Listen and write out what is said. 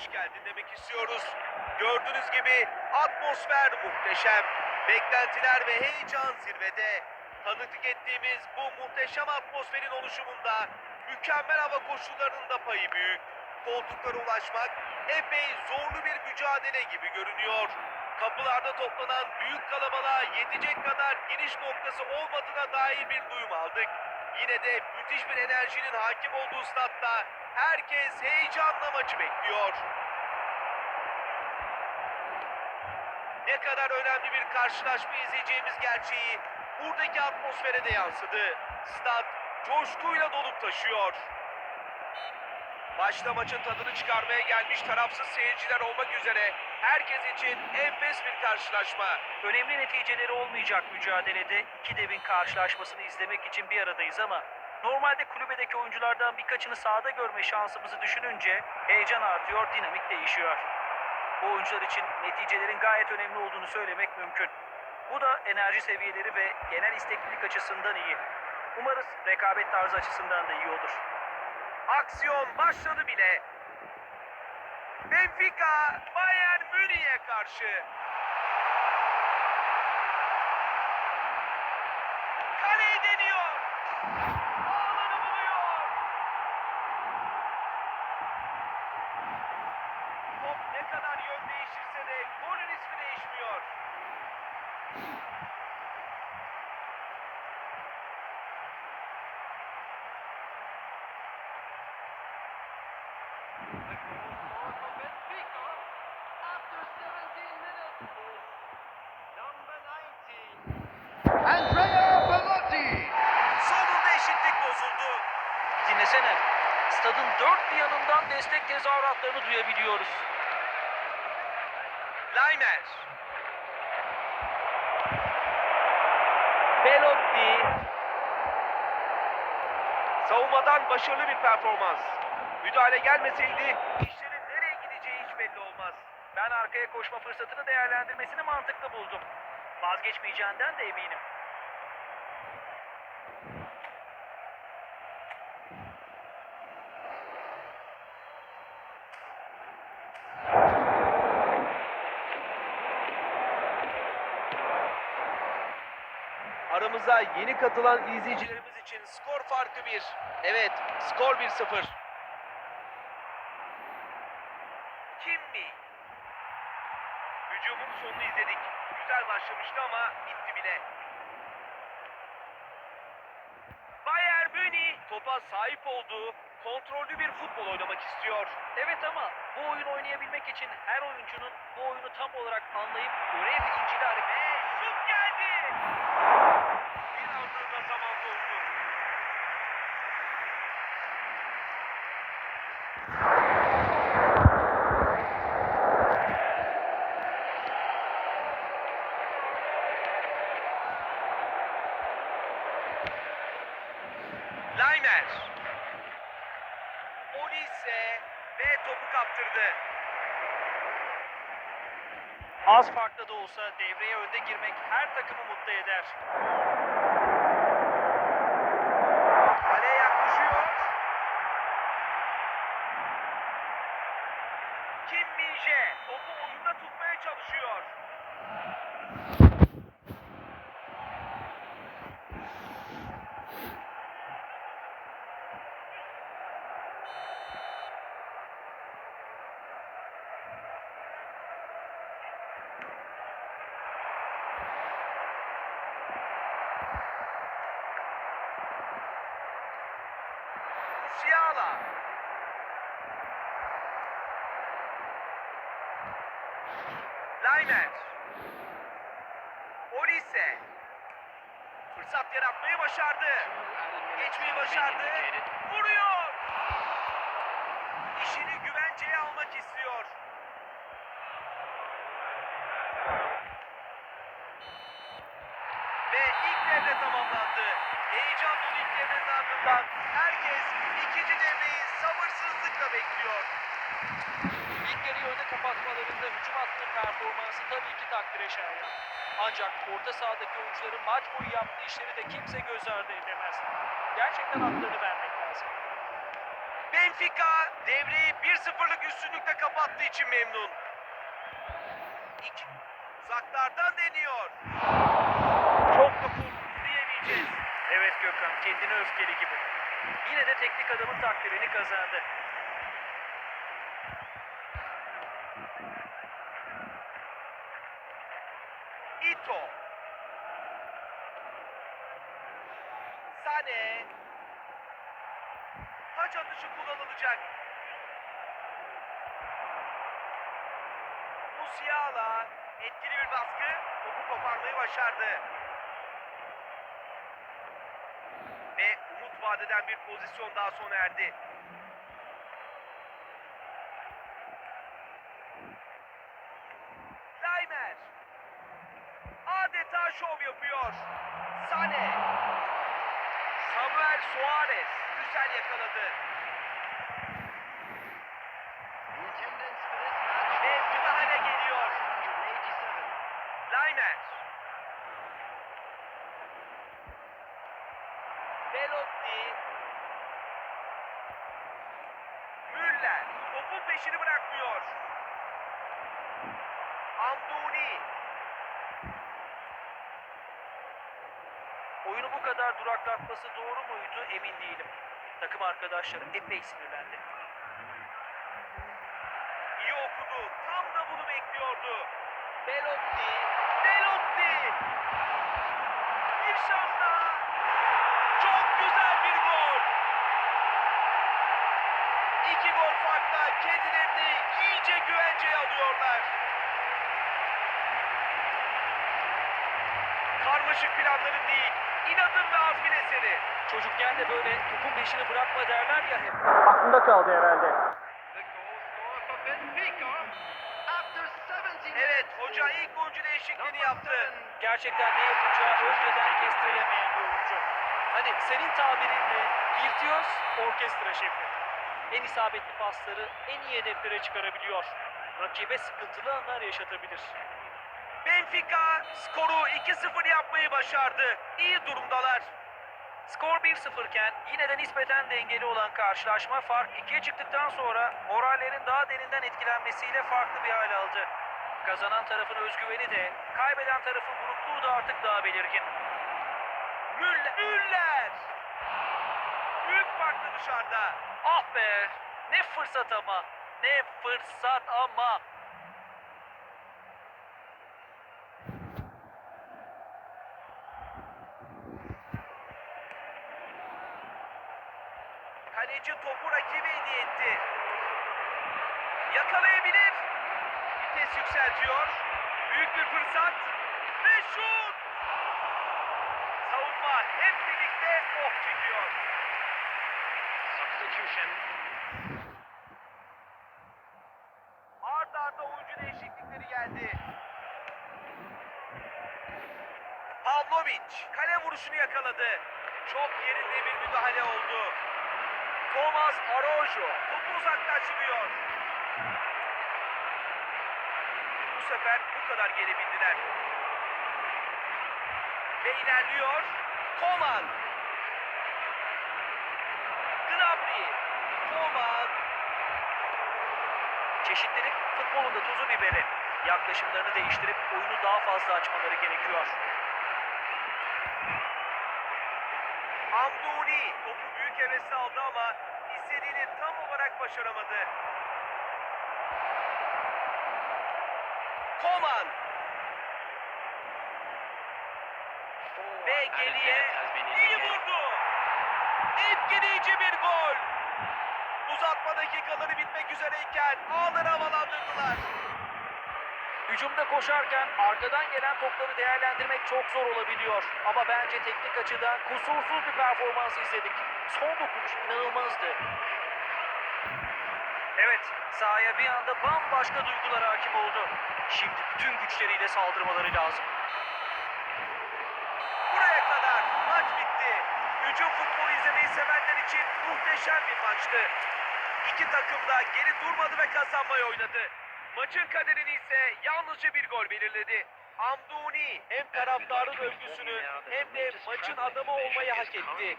hoş geldin demek istiyoruz. Gördüğünüz gibi atmosfer muhteşem. Beklentiler ve heyecan zirvede. Tanıklık ettiğimiz bu muhteşem atmosferin oluşumunda mükemmel hava koşullarının da payı büyük. Koltuklara ulaşmak epey zorlu bir mücadele gibi görünüyor. Kapılarda toplanan büyük kalabalığa yetecek kadar giriş noktası olmadığına dair bir duyum aldık. Yine de müthiş bir enerjinin hakim olduğu statta herkes heyecanla maçı bekliyor. Ne kadar önemli bir karşılaşma izleyeceğimiz gerçeği buradaki atmosfere de yansıdı. Stat coşkuyla dolup taşıyor. Başta maçın tadını çıkarmaya gelmiş tarafsız seyirciler olmak üzere herkes için enfes bir karşılaşma. Önemli neticeleri olmayacak mücadelede iki devin karşılaşmasını izlemek için bir aradayız ama normalde kulübedeki oyunculardan birkaçını sahada görme şansımızı düşününce heyecan artıyor, dinamik değişiyor. Bu oyuncular için neticelerin gayet önemli olduğunu söylemek mümkün. Bu da enerji seviyeleri ve genel isteklilik açısından iyi. Umarız rekabet tarzı açısından da iyi olur. Aksiyon başladı bile. Benfica Bayern Münih'e karşı. Kaleyi deniyor. Ağları buluyor. Top ne kadar yön değiştirse de golün ismi değişmiyor. Andrea Belotti. Sonunda eşitlik bozuldu. Dinlesene. Stadın dört bir yanından destek tezahüratlarını duyabiliyoruz. Laimer. Belotti. Savunmadan başarılı bir performans. Müdahale gelmeseydi işlerin nereye gideceği hiç belli olmaz. Ben arkaya koşma fırsatını değerlendirmesini mantıklı buldum. Vazgeçmeyeceğinden de eminim. Aramıza yeni katılan izleyicilerimiz için skor farkı 1. Evet, skor 1-0. Kimmi. Hücumun sonunu izledik. Güzel başlamıştı ama bitti bile. Bayern Münih topa sahip olduğu kontrollü bir futbol oynamak istiyor. Evet ama bu oyun oynayabilmek için her oyuncunun bu oyunu tam olarak anlayıp görev hareket Ve şut geldi. Bir anda zaman doldu. Laimer. Olise ve topu kaptırdı. Az farklı da olsa devreye önde girmek her takımı mutlu eder. Kaleye yaklaşıyor. Kim Min-jae topu oyunda tutmaya çalışıyor. Musiala. Laimer. Olise. Fırsat yaratmayı başardı. Geçmeyi başardı. Vuruyor. İşini güvenceye almak istiyor. Ve devre tamamlandı. Heyecan dolu ilk devrenin ardından herkes ikinci devreyi sabırsızlıkla bekliyor. İlk yarıyı önde kapatmalarında hücum hattının performansı tabii ki takdire şayan. Ancak orta sahadaki oyuncuların maç boyu yaptığı işleri de kimse göz ardı edemez. Gerçekten haklarını vermek lazım. Benfica devreyi 1-0'lık üstünlükle kapattığı için memnun. İki. Uzaklardan deniyor. Çok dokun Evet Gökhan kendine öfkeli gibi. Yine de teknik adamın takdirini kazandı. Ito. Sane. Taç atışı kullanılacak. Musiala etkili bir baskı. Topu koparmayı başardı. Ve umut vadeden bir pozisyon daha sona erdi. Laimer. Adeta şov yapıyor. Sane. Samuel Suarez güzel yakaladı. Ve müdahale geliyor. Laimer. Belotti. Müller topun peşini bırakmıyor. Amduni. Oyunu bu kadar duraklatması doğru muydu emin değilim. Takım arkadaşları epey sinirlendi. İyi okudu. Tam da bunu bekliyordu. Belotti. Belotti. Bir şans daha. Çok güzel bir gol. İki farkla kendilerini iyice güvenceye alıyorlar. Karmaşık planların değil, inadın ve azmin eseri. Çocukken de böyle topun peşini bırakma derler ya hep. Aklında kaldı herhalde. Evet, hoca ilk oyuncu değişikliğini yaptı. Gerçekten ne yapacağı önceden kestirilemeyen bir oyuncu. Hani senin tabirinle virtüöz orkestra şefi. En isabetli pasları en iyi hedeflere çıkarabiliyor. Rakibe sıkıntılı anlar yaşatabilir. Benfica skoru 2-0 yapmayı başardı. İyi durumdalar. Skor 1-0 iken yine de nispeten dengeli olan karşılaşma fark 2'ye çıktıktan sonra morallerin daha derinden etkilenmesiyle farklı bir hal aldı. Kazanan tarafın özgüveni de, kaybeden tarafın burukluğu da artık daha belirgin. Müller. Müller. Büyük farklı dışarıda. Ah be! Ne fırsat ama! Ne fırsat ama! Kaleci topu rakibe hediye etti. Yakalayabilir. Vites yükseltiyor. Büyük bir fırsat. Ve şut. Savunma hep birlikte oh çekiyor. Ard arda oyuncu değişiklikleri geldi. Pavlovic kale vuruşunu yakaladı. Çok yerinde bir müdahale oldu. Thomas Araujo topu uzaklaştırıyor. Bu sefer bu kadar gelebildiler. Ve ilerliyor. Koman. Gnabry. Koman. Çeşitlilik futbolun da tuzu biberi. Yaklaşımlarını değiştirip oyunu daha fazla açmaları gerekiyor. Amduni topu büyük hevesle aldı ama istediğini tam olarak başaramadı. Koman ve geriye. Etkileyici bir gol. Uzatma dakikaları bitmek üzereyken ağları havalandırdılar. Hücumda koşarken arkadan gelen topları değerlendirmek çok zor olabiliyor. Ama bence teknik açıdan kusursuz bir performans izledik. Son dokunuş inanılmazdı. Evet, sahaya bir anda bambaşka duygular hakim oldu. Şimdi bütün güçleriyle saldırmaları lazım. Buraya kadar maç bitti. Hücum futbolu izlemeyi sevenler için muhteşem bir maçtı. İki takım da geri durmadı ve kazanmayı oynadı. Maçın kaderini ise yalnızca bir gol belirledi. Amduni hem taraftarın övgüsünü hem de maçın adamı olmayı hak etti.